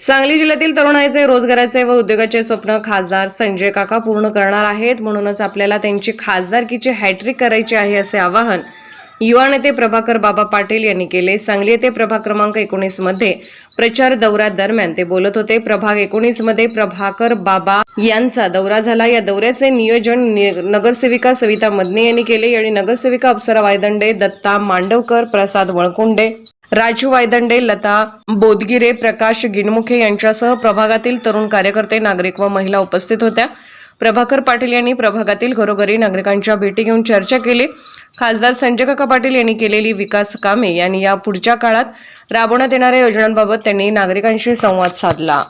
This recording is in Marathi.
सांगली जिल्ह्यातील तरुणाईचे रोजगाराचे व उद्योगाचे स्वप्न खासदार संजय काका पूर्ण करणार आहेत. म्हणूनच आपल्याला त्यांची खासदारकीची हॅट्रिक करायची आहे असे आवाहन युवा नेते प्रभाकर बाबा पाटील यांनी केले. सांगली येथे प्रभाग क्रमांक एकोणीसमध्ये प्रचार दौऱ्या दरम्यान ते बोलत होते प्रभाग एकोणीसमध्ये प्रभाकर बाबा यांचा दौरा झाला. या दौऱ्याचे नियोजन नगरसेविका सविता मदने यांनी केले. आणि नगरसेविका अप्सरा वायदंडे दत्ता मांडवकर प्रसाद वळकुंडे राजू वायदंडे लता बोदगिरे प्रकाश गिनमुखे यांच्यासह प्रभागातील तरुण कार्यकर्ते नागरिक व महिला उपस्थित होत्या. प्रभाकर पाटील यांनी प्रभागातील घरोघरी नागरिकांच्या भेटी घेऊन चर्चा केली. खासदार संजय काका पाटील यांनी केलेली विकास कामे यांनी या पुढच्या काळात राबवण्यात येणाऱ्या योजनांबाबत त्यांनी नागरिकांशी संवाद साधला.